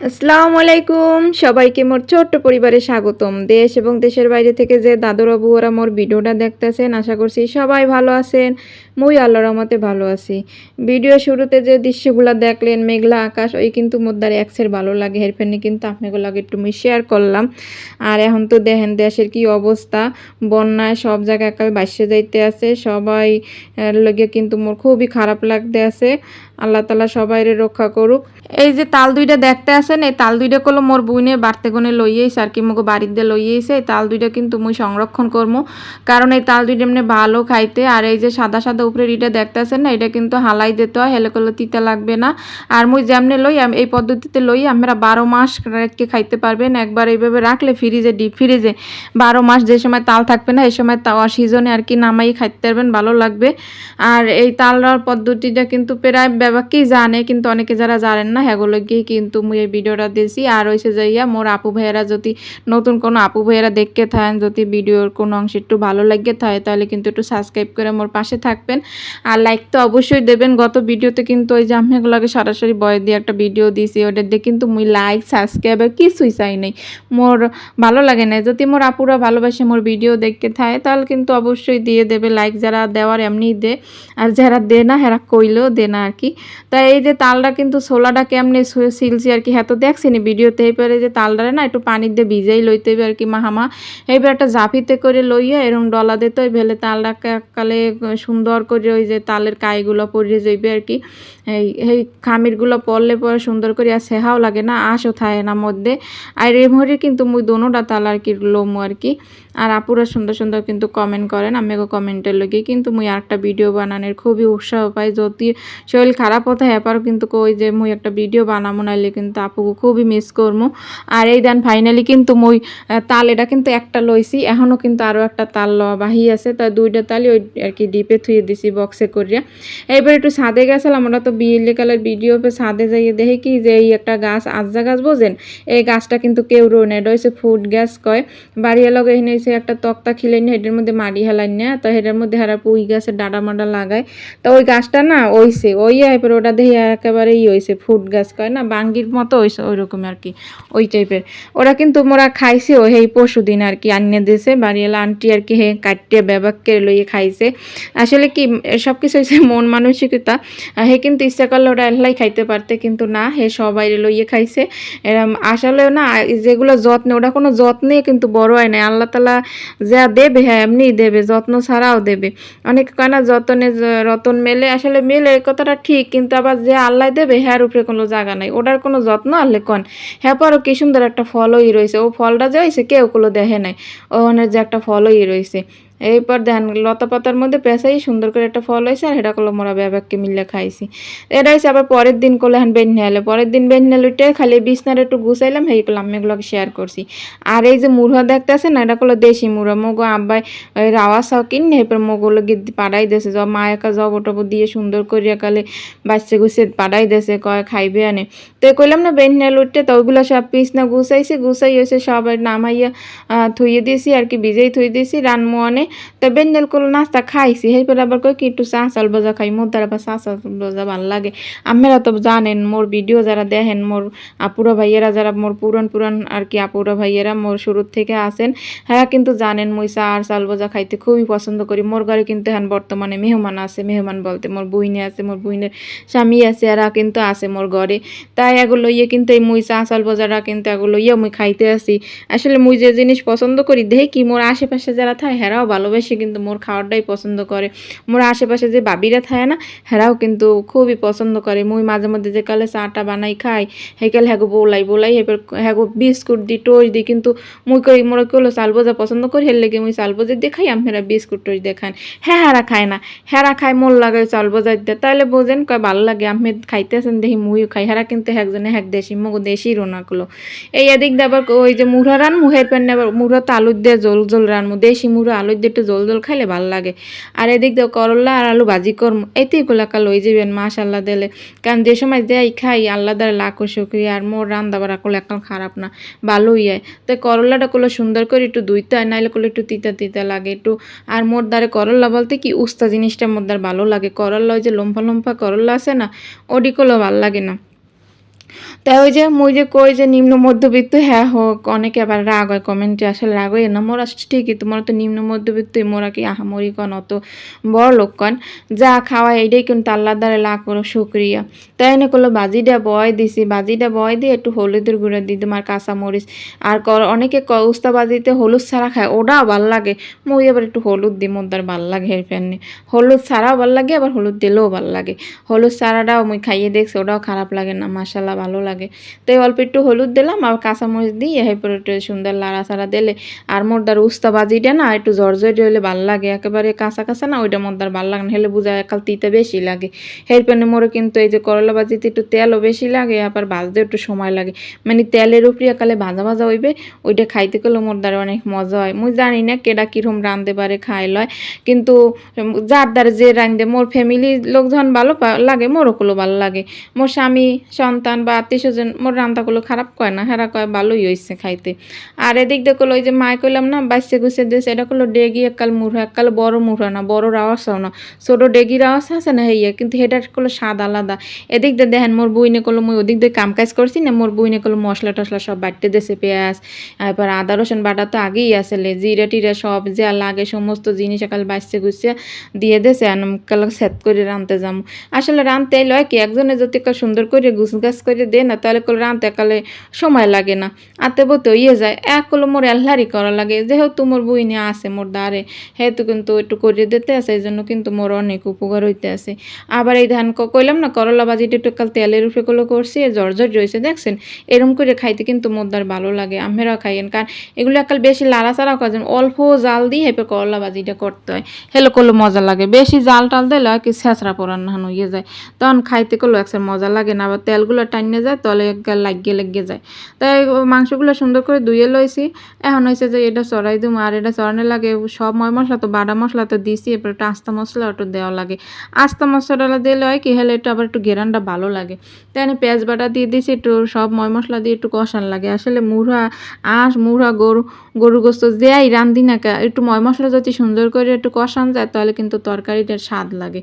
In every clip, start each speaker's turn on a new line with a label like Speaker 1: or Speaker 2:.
Speaker 1: আসসালামু আলাইকুম সবাইকে মোর ছোট্ট পরিবারে স্বাগতম। দেশ এবং দেশের বাইরে থেকে যে দাদুর বাবুরা মোর ভিডিওটা দেখতেছেন, আশা করছি সবাই ভালো আছেন। মুই আল্লাহর রহমতে ভালো আছি। ভিডিও শুরুতে যে দৃশ্যগুলো দেখলেন, মেঘলা আকাশ, ওই কিন্তু মোর দ্বারা একসের ভালো লাগে। হেরফেনে কিন্তু আপনাকে লাগে একটু মুই শেয়ার করলাম। আর এখন তো দেখেন, দেশের কি অবস্থা। বন্যায় সব জায়গায় একাল বাসে যাইতে আছে। সবাই লগে কিন্তু মোর খুবই খারাপ লাগতে আছে। আল্লাহ তালা সবাইরে রক্ষা করুক। এই যে তাল দুইটা দেখতে আসেন এই তাল দুইটা কলো মোর বুইনে বাড়তে গনে লইয়েছে আর কি মোকে বাড়িতে লইয়েছে এই তাল দুইটা কিন্তু মুই সংরক্ষণ করব কারণ এই তাল দুইটা এমনি ভালো খাইতে, আর এই যে সাদা সাদা উপরে ইটা দেখতে আসেন না, এটা কিন্তু হালাই দিতে হয়, হেলে করলে তিতা লাগবে না। আর মুই যেমনি লই এই পদ্ধতিতে লই আমরা বারো মাস রেখে খাইতে পারবেন। একবার এইভাবে রাখলে ফ্রিজে, ডিপ ফ্রিজে বারো মাস যে সময় তাল থাকবে না এই সময় তাওয়া সিজনে আর কি নামাই খাইতে পারবেন, ভালো লাগবে। আর এই তাল পদ্ধতিটা কিন্তু প্রায় ব্যাপারকেই জানে, কিন্তু অনেকে যারা জানেন না হ্যাগুলো গিয়ে কিন্তু মুই এই ভিডিওটা দিয়েছি। আর হয়েছে যাইয়া মোর আপু ভাইয়েরা যদি নতুন কোনো আপু ভাইয়েরা দেখতে থাকেন, যদি ভিডিওর কোনো অংশ একটু ভালো লাগে থাকে, তাহলে কিন্তু একটু সাবস্ক্রাইব করে মোর পাশে থাকবেন। আর লাইক তো অবশ্যই দেবেন। গত ভিডিওতে কিন্তু ওই এগুলোকে সরাসরি বয় দিয়ে একটা ভিডিও দিয়েছি, ওটা দিয়ে কিন্তু মুই লাইক সাবস্ক্রাইব কিছুই চাই নাই। মোর ভালো লাগে না যদি মোর আপুরা ভালোবাসে মোর ভিডিও দেখতে থাকে, তাহলে কিন্তু অবশ্যই দিয়ে দেবে। লাইক যারা দেওয়ার এমনিই দে। আর যারা দে না, হেরা কইলেও দে না আর কি। তা এই যে তালটা কিন্তু ছোলাটা কেমনে সিলছি আর কি। হ্যাঁ তো দেখছিনি ভিডিওতে এইবারে যে তালটারে না একটু পানি দিয়ে ভিজাই লইতে হবে আর কি মাহামা। এইবার একটা জাফিতে করে লইয়া এরকম ডলা দিতে ওই ভেলে তালটা কালে সুন্দর করে ওই যে তালের কাইগুলো পরিয়ে যাইবে আর কি। এই এই খামিরগুলো পড়লে পরে সুন্দর করে আর সেহাও লাগে না, আশও থাকে না মধ্যে। আর মধ্যে কিন্তু মুই দোনোটা তাল আর কি লোমো আর কি। আর আপুরা সুন্দর সুন্দর কিন্তু কমেন্ট করেন আমি কমেন্টের লগে। কিন্তু মুই আরেকটা ভিডিও বানানোর খুবই উৎসাহ পাই, যদি শরীর খারাপ হতে এপারও কিন্তু কই যে মুই একটা ভিডিও বানাবো নাইলে কিন্তু আপুকে খুবই মিস করব আর এই দেন ফাইনালি কিন্তু মুই তাল এটা কিন্তু একটা লইছি এখনও কিন্তু আরও একটা তাল লওয়া বাহি আছে। তা দুইটা তালই ওই আর কি ডিপে থুয়ে দিছি বক্সে করিয়া এইবার একটু ছাদে গেছিলাম, আমরা তো বিয়েলি কালের ভিডিও পে ছাদে যাইয়ে দেখি কি যে এই একটা গাছ আজা গাছ বোঝেন? এই গাছটা কিন্তু কেউ রোয় না এটা হচ্ছে ফুড গ্যাস কয়। বাড়িয়ে লগে এনে হচ্ছে একটা তক্তা খিলে নিয়ে এটার মধ্যে মাটি হেলাই না তো এটার মধ্যে হারা পুই গাছের ডাডা মাডা লাগায়। তো ওই গাছটা না, ওইছে ওই এবার ওটা দেখি একেবারে ই হয়েছে ফুড গাছ কয় না, বাঙ্গির মতো হয়েছে ওই রকম আর কি, ওই টাইপের ওরা কিন্তু মোরা খাইছে ও সেই পরশু দিন আর কি, আনিয়ে দিয়েছে বাড়িওয়ালা আন্টি আর কি, হে কাটিয়ে ব্যবাককে লইয়ে খাইছে। আসলে কি সব কিছু হচ্ছে মন মানসিকতা হে কিন্তু ইচ্ছা করলে ওরা এল্লাই খাইতে পারতে, কিন্তু না, হে সবাই লইয়ে খাইছে। এরম আসলেও না, যেগুলো যত্নে ওটা কোনো যত্নে কিন্তু বড় হয় না আল্লাহ তালা যা দেবে হ্যাঁ এমনিই দেবে, যত্ন ছাড়াও দেবে। অনেক কয় না, যতনে রতন মেলে, আসলে মেলে কথাটা ঠিক কিন্তু আবার যে আল্লাহ দেবে, হ্যার উপরে কোনো জায়গা নাই। ওটার কোনো যত্ন আনলে কন। হ্যাঁ পরও কি সুন্দর একটা ফলই রয়েছে। ও ফলটা যে হয়েছে কেউ কোনো দেখে নাই। ওখানের যে একটা ফলই রয়েছে। এরপর দেন লতা পাতার মধ্যে পেঁচাই সুন্দর করে একটা ফল হয়েছে, আর সেটা করল মোরা ব্যাবাককে মিলে খাইছি। এটা হয়েছে আবার পরের দিন করলে হ্যাঁ বেন্যা এলে। পরের দিন বেন্যা লুটে খালি বিছনার একটু গুছাইলাম, সেই করলাম এগুলোকে শেয়ার করছি। আর এই যে মুড়া দেখতে আছে না, এটা করল দেশি মুড়া। মগো আব্বাই ওই রাওয়া সাও কিনে এরপর মগুলো গিয়ে পাড়াই দেছে জ মা একা জব টব দিয়ে সুন্দর করিয়া কালে বাচ্চা গুছে পাড়াই দেছে কয় খাইবে আনে তো কইলাম না বেন্যা লুটে তো ওইগুলো সব পিস না গুছাইছে, গুছাই হয়েছে সবাই নামাইয়া থুইয়ে দিয়েছি, আর কি ভিজেই থুই দিয়েছি রানমো অনে তো করল নাস্তা খাইছি এরপর আবার কই কি চা চাল ভাজা খাই মোর দ্বারা আবার চা চাল ভাজা ভালো লাগে। আপনারা তো জানেন, মোর ভিডিও যারা দেখেন, মোর আপুরা ভাইয়েরা যারা মোর পুরান পুরান আর কি আপুরা ভাইয়েরা মোর শুরুর থেকে আসেন হ্যাঁ কিন্তু জানেন মুই চা আর চাল ভাজা খাইতে খুবই পছন্দ করি। মোর ঘরে কিন্তু এখন বর্তমানে মেহমান আছে, মেহমান বলতে মোর বুইনে আছে, মোর বুইনের স্বামী আছে, এরা কিন্তু আছে মোর ঘরে। তাই এগুলো ইয়ে কিন্তু এই মুই চা চাল ভাজারা কিন্তু এগুলো ইয়ে মুই খাইতে আসি। আসলে মুই যে জিনিস পছন্দ করি, দেখি মোর আশেপাশে যারা থাকে, হেরাও ভালোবাসে, কিন্তু মোর খাওয়ারটাই পছন্দ করে। মোর আশেপাশে যে বাবিরা থাকে না, হেরাও কিন্তু খুবই পছন্দ করে। মুই মাঝে মধ্যে যে কালে চাটা বানাই খাই হেকালে হ্যাগো বলাই বলাই এবার হ্যাগো বিস্কুট দি, টোস্ট দি, কিন্তু মুই কই, মোরা কেলো চাল ভাজা পছন্দ করি? হের লেগে মুই চাল ভাজা দিয়ে খাই, আমরা বিস্কুট টোস্ট দিয়ে খান হ্যাঁ হারা খায় না। হেরা খায় মোর লাগে চাল ভাজা দিয়ে। তাহলে বোঝেন কয়, ভালো লাগে আমি খাইতেছেন দেখি মুইও খাই। হেরা কিন্তু একজনে এক দেশি, মগো দেশি রোনাগুলো এই এদিক দিয়ে ওই যে মুড়া রান মুহের পেন মুড়া তো আলু দিয়ে জল জল রানমু। দেশি মুড়া আলু একটু জল জল খাইলে ভালো লাগে। আর এদিক দিয়ে করল্লা আর আলু ভাজি করমু। এতেই গোলাকা লই যাবেন মাশাল্লাহ দিলে। কারণ যে সময় যাই খাই, আল্লাহ দ্বারা লাখো শুক্রিয়া। আর মোর রান্না বাড়া করলে এখন খারাপ না ভালোই হয় তো করল্লাটা করলে সুন্দর করে একটু দুইতে হয়, নাইলে করলে একটু তিতা তিতা লাগে একটু। আর মোর দ্বারে করল্লা বলতে কি, উস্তা জিনিসটা মোর দ্বার ভালো লাগে। করল্লা ওই যে লম্ফা লম্ফা করল্লা আছে না, ওডি করলেও ভালো লাগে না। তাই ওই যে মুই যে কই যে নিম্ন মধ্যবিত্ত হ্যাঁ হোক, অনেকে আবার রাগ হয় কমেন্টে আসলে রাগ হয়, না, মোরা ঠিকই, তোমার তো নিম্ন মধ্যবিত্ত মোরা কি আহামরি কন, অত বড় লোক কন? যা খাওয়া এইটাই কিন্তু আল্লাহ দ্বারা লাখ করো শুক্রিয়া। তাই না করল বাজিটা বয় দিছি, বাজিটা বয় দিয়ে একটু হলুদের গুঁড়া দিয়ে তোমার কাঁচা মরিচ আর কর- অনেকে উস্তা বাজিতে হলুদ ছাড়া খায়, ওটাও ভালো লাগে। মুই আবার একটু হলুদ দিই মোদ্দার ভালো লাগে এর ফ্যানে হলুদ ছাড়াও ভালো লাগে, আবার হলুদ দিলেও ভালো লাগে। হলুদ ছাড়াটাও মুই খাইয়ে দেখছি, ওটাও খারাপ লাগে না মাসাল্লাহ ভালো লাগে। তো এই অল্প একটু হলুদ দিলাম আর কাঁচামরিচ দিয়ে এরপর একটু সুন্দর লাড়া ছাড়া দিলে আর মোরদার উস্তা বাজিটা না একটু জর্জরি হলে ভালো লাগে। একেবারে কাঁচা কাঁচা না, ওইটা মোরদার ভালো লাগে না। হলে বোঝা একাল তিতে বেশি লাগে। হেরপেনে মোরে কিন্তু এই যে করলা বাজিতে একটু তেলও বেশি লাগে, আবার ভাজতে একটু সময় লাগে। মানে তেলের উপরে একালে ভাজা ভাজা হইবে, ওইটা খাইতে গেলে মোর দ্বারা অনেক মজা হয়। মুই জানি না কেডা কিরম রাঁধতে পারে খাই লয়। কিন্তু যার দ্বারা যে রাঁধে, মোর ফ্যামিলির লোকজন ভালো লাগে মোরও ভালো লাগে। মোর স্বামী, সন্তান বা আত্মীয় স্বজন মোর রান্নাগুলো খারাপ কয় না, হেরা কয় ভালোই হয়েছে খাইতে। আর এদিক কলো ওই যে মায় কইলাম না, বাইসে গুছে দিয়েছে, এটা করল ডেগি একাল মুড়া একাল বড় মুড়া না, বড় রাওয়াসাও না, ছোট ডেগির আওয়াজ আছে না হইয়া, কিন্তু হেটার করল স্বাদ আলাদা। এদিক দিয়ে দেখেন মোর বইনে করল মুই ওদিক দিয়ে কাম কাজ করছি না, মোর বইনে করল মশলা টসলা সব বাটতে দেছে পেঁয়াজ তারপর আদা, রসুন বাটা তো আগেই আসলে জিরা টিরা সব যা লাগে সমস্ত জিনিস একাল বাইসে গুছিয়ে দিয়ে দেছে কাল সেট করে রানতে যাম। আসলে রানতে লয় কি একজনে যদি কাল সুন্দর করে গুছ গাছ করে দে না, তাহলে কল রানতে কালে সময় লাগে না। আতে বতে ইয়ে যায়, এক কলো মোর এল্লারি করা লাগে। যেহেতু মোর বইনে আছে মোর দ্বারে হেতু কিন্তু একটু করে দিতে আছে এই জন্য কিন্তু মোর অনেক উপকার হইতে আছে। আবার এই ধান কইলাম না, করলা বাজিটা একটু কাল তেলের উপরে গুলো করছি জর্জর রয়েছে দেখছেন? এরম করে খাইতে কিন্তু মোর দ্বার ভালো লাগে আমেরা খাইয়েন। কারণ এগুলো একাল বেশি লাড়াচাড়া করেন অল্প জাল দিয়ে হেপে করলা বাজিটা করতে হয়। হেলো করলে মজা লাগে, বেশি জাল টাল দিলে কি ছেঁচড়া পরান না হয়ে যায়। তখন খাইতে করলেও একসাথে মজা লাগে না, আবার তেলগুলো টাইনে যায়, তলে একগাল লাগিয়ে লেগে যায়। তাই মাংসগুলো সুন্দর করে ধুয়ে লইছি। এখন হয়েছে যে এটা চড়াই দিম, আর এটা চড়ানো লাগে সব ময় মশলা তো বাটা মশলা তো দিছি, এরপর একটু আস্তা মশলা একটু দেওয়া লাগে। আস্তা মশলাটা দিলে হয় কি, হলে একটু আবার একটু ঘেরানটা ভালো লাগে। তাই আমি পেঁয়াজ বাটা দিয়ে দিছি, একটু সব ময় মশলা দিয়ে একটু কষান লাগে। আসলে মুড়া আঁশ, মুড়া, গরু গরু গোস্ত দেয়াই রান্ধি না একটু ময় মশলা যদি সুন্দর করে একটু কষান যায়, তাহলে কিন্তু তরকারিটার স্বাদ লাগে।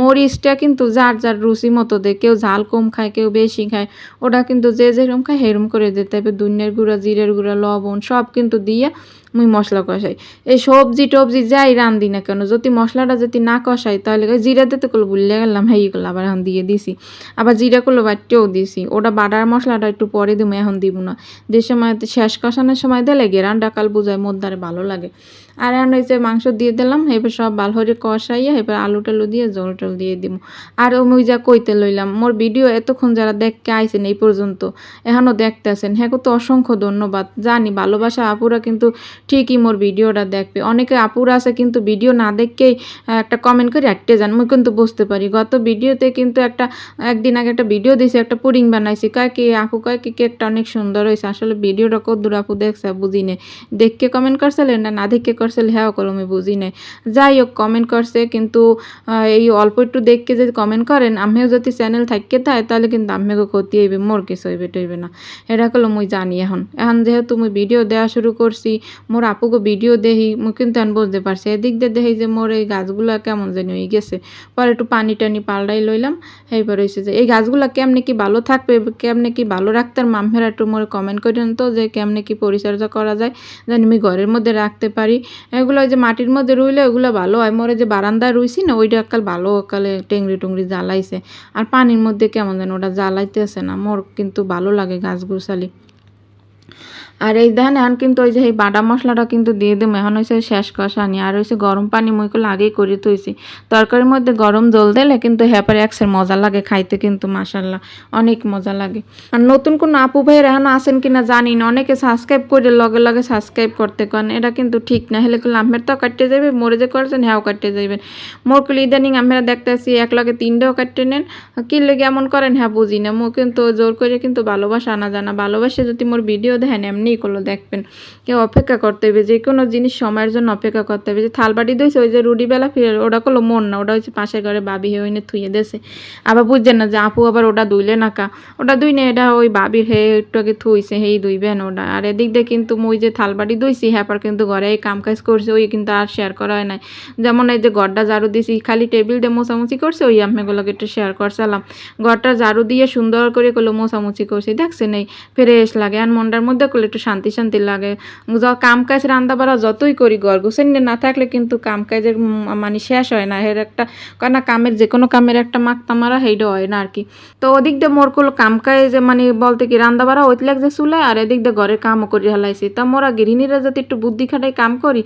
Speaker 1: মরিচটা কিন্তু যার যার রুচি মতো দেয়, কেউ ঝাল কম খায়, কেউ বেশি খায় ওটা কিন্তু যে যেরকম খায় সেরকম করে দিতে হবে দুনিয়ার গুঁড়া, জিরের গুঁড়া, লবণ সব কিন্তু দিয়ে মুই মশলা কষাই। এই সবজি টবজি যাই রান্ধি না কেন, যদি মশলাটা যদি না কষাই, তাহলে জিরা দিতে করল ভুলে গেলাম হ্যাঁ করল আবার এখন দিয়ে দিছি। আবার জিরা করল বাটতেও দিছি। ওটা বাটার মশলাটা একটু পরে দিব এখন দিব না। যে সময় শেষ কষানোর সময় দিলে গেরান ডাকাল বোঝায় মধ্যে ভালো লাগে। আর এখন ওই যে মাংস দিয়ে দিলাম, এবার সব ভালো করে কষাইয়া এবার আলু টালু দিয়ে জল টল দিয়ে দিব আর মুই যা কইতে লইলাম, মোর ভিডিও এতক্ষণ যারা দেখতে আইছেন এই পর্যন্ত এখনও দেখতে আছেন হ্যাঁ তো অসংখ্য ধন্যবাদ। জানি ভালোবাসা আপুরা কিন্তু ঠিকই মোর ভিডিওটা দেখবে। অনেকে আপুরা আছে কিন্তু ভিডিও না দেখকেই একটা কমেন্ট করে আটটে যান। মুই কিন্তু বুঝতে পারি। গত ভিডিওতে কিন্তু একটা, একদিন আগে একটা ভিডিও দিয়েছি একটা পুডিং বানাইছি। কয় কি আপু, কয় কি কেকটা অনেক সুন্দর হয়েছে আসলে ভিডিওটা কদ্দুর আপু দেখছে বুঝি নেই। দেখকে কমেন্ট করছিলেন না না দেখে করছিল হ্যাঁ কলমে বুঝি নেই। যাই হোক কমেন্ট করছে, কিন্তু এই অল্প একটু দেখকে যদি কমেন্ট করেন, আমিও যদি চ্যানেল থাকতে থাকে তাহলে কিন্তু আমিও ক্ষতি হইবে, মোর কিছু হইবে, টইবে না। এটা করল মুই জানি এখন। এখন যেহেতু মুই ভিডিও দেওয়া শুরু করছি, মোর আপুকে ভিডিও দেখি মুই কিন্তু এখন বুঝতে পারছি। এদিক দিয়ে দেখি যে মোর এই গাছগুলো কেমন জানি হয়ে গেছে। পরে একটু পানি টানি পাল্টাই লইলাম, এইবার হয়েছে যে এই গাছগুলো কেমনে কি ভালো থাকবে, কেমনে কি ভালো রাখতে আর মাম্মেরা একটু মোরে কমেন্ট করেন তো যে কেমনে কি পরিচর্যা করা যায় যেন আমি ঘরের মধ্যে রাখতে পারি। এগুলো যে মাটির মধ্যে রুইলে ওগুলো ভালো হয়। মোরে যে বারান্দায় রুইছি না, ওইটা একাল ভালো একালে টেংরি টুংরি জ্বালাইছে। আর পানির মধ্যে কেমন যেন ওটা জ্বালাইতেছে না, মোর কিন্তু ভালো লাগে গাছ গুছালি। আর এই দেখেন, এখন কিন্তু ওই যে এই বাটা মশলাটা কিন্তু দিয়ে দিম। এখন হয়েছে শেষ কষানি। আর হয়েছে গরম পানি, মুই করলে আগেই করে থইছি। তরকারির মধ্যে গরম জল দিলে কিন্তু হ্যাপারে একসের মজা লাগে খাইতে কিন্তু মাসাল্লাহ অনেক মজা লাগে। আর নতুন কোনো আপু ভাইয়ের এখন আছেন কিনা জানি না। অনেকে সাবস্ক্রাইব করে লগে লগে সাবস্ক্রাইব করতে কন এটা কিন্তু ঠিক না। হলে করলে আমের তো কাটতে যাবে মরে যে করছেন হ্যাঁও কাটতে যাবেন মোর করলে ইদানিং আমরা দেখতেছি এক লগে তিনটেও কাটতে নেন। কি লেগে এমন করেন হ্যাঁ বুঝি না। মো কিন্তু জোর করে কিন্তু ভালোবাসা আনা জানা ভালোবাসে যদি মোর ভিডিও দেখেন, এমনি করল, দেখবেন। কেউ অপেক্ষা করতে হবে, যে কোনো জিনিস সময়ের জন্য অপেক্ষা করতে হবে। যে থালবাটি দইছে ওই যে রুটি বেলা ফিরে, ওটা করল মন না, ওটা হচ্ছে পাশের ঘরে বাবি হয়ে ওইনে থুয়ে দেছে আবার বুঝছেন না যে আপু আবার ওটা দুইলে না কা? ওটা দুই না এটা ওই বাবির হে একটু আগে থুইছে, হেই দুইবেন ওটা। আর এদিক দিয়ে কিন্তু মই যে থালবাটি দইছি হ্যাপার কিন্তু ঘরে এই কাম কাজ করছে, ওই কিন্তু আর শেয়ার করা হয় নাই। যেমন এই যে ঘরটা ঝাড়ু দিছি, খালি টেবিল দিয়ে মোছামুছি করছে, ওই আমিগুলোকে একটু শেয়ার করছিলাম। ঘরটা ঝাড়ু দিয়ে সুন্দর করে করল মোছামুছি করছি, দেখছেন এই ফ্রেশ লাগে। আর মনটার মধ্যে করলে একটু শান্তি শান্তি লাগে। কাম কাজ রান্না বাড়া যতই করি ঘর গোছানি না থাকলে কিন্তু কাম কাজের মানে শেষ হয় না। এর একটা কেন কামের যে কোনো কামের একটা মাক্তা মারা সেইটা হয় না আর কি তো ওদিক দিয়ে মোর কোনো কাম কাজ মানে বলতে কি রান্না বাড়া ওইতে লাগছে চুলে আর এদিক দিয়ে ঘরের কামও করি হেলাইছি। তা মোরা গৃহিণীরা যদি একটু বুদ্ধি খাটাই কাম করি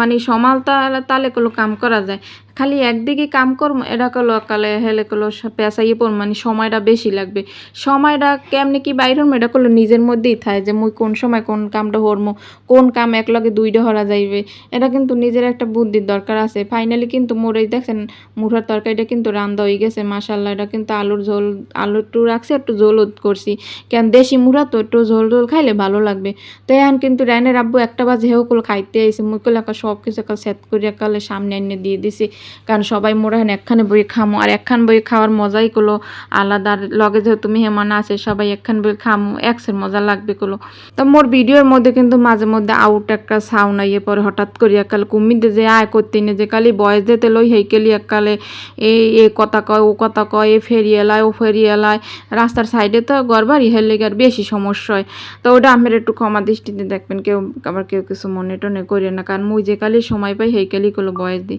Speaker 1: মানে সমাল তা- তালে কোনো কাম করা যায়। খালি একদিকে কাম করম এটা কলো কালে হেলে কলো পেঁচাইয়ে পড় মানে সময়টা বেশি লাগবে। সময়টা কেমনি কি বাইর হরমো, এটা করল নিজের মধ্যেই থাকে যে মুই কোন সময় কোন কামটা হরমো, কোন কাম একলগে দুইটা হরা যাইবে। এটা কিন্তু নিজের একটা বুদ্ধির দরকার আছে। ফাইনালি কিন্তু মোর এই দেখছেন, মুঠার তরকারিটা কিন্তু রান্দা হয়ে গেছে মাসাল্লাহ এটা কিন্তু আলুর ঝোল, আলু একটু রাখছি, একটু ঝোল করছি। কেন দেশি মুড়া তো একটু ঝোল ঝোল খাইলে ভালো লাগবে। তো এখন কিন্তু রায়নের আব্বু একটা বাজে হেও কল খাইতে আইসে মুই কলে একা সব কিছু একাল সেট করে একালে সামনে এনে দিয়ে দিছি। কারণ সবাই মোরা এখন একখানে বই খামো। আর একখান বই খাওয়ার মজাই কলো আলাদা। লগে যেহেতু মেহমান আছে, সবাই একখান বই খামো, একসের মজা লাগবে কলো। তো মোর ভিডিওর মধ্যে কিন্তু মাঝে মধ্যে আউট একটা সাউন্ড আইয়ে পরে হঠাৎ করে একাল কুমির যে আয় করতে নে, যে কালি বয়স দিতে লই হেইকেলি একালে এই এ কথা কয়, ও কথা কয়, এ ফেরি এলায়, ও ফেরি এলায়। রাস্তার সাইডে তো গড়বাড়ি লেগে আর বেশি সমস্যা হয়। তো ওটা আমার একটু ক্ষমা দৃষ্টিতে দেখবেন, কেউ, আবার কেউ কিছু মনে টনে করি না। কারণ মুই যে কালি সময় পাই হেইকালি গুলো বয়স দিই।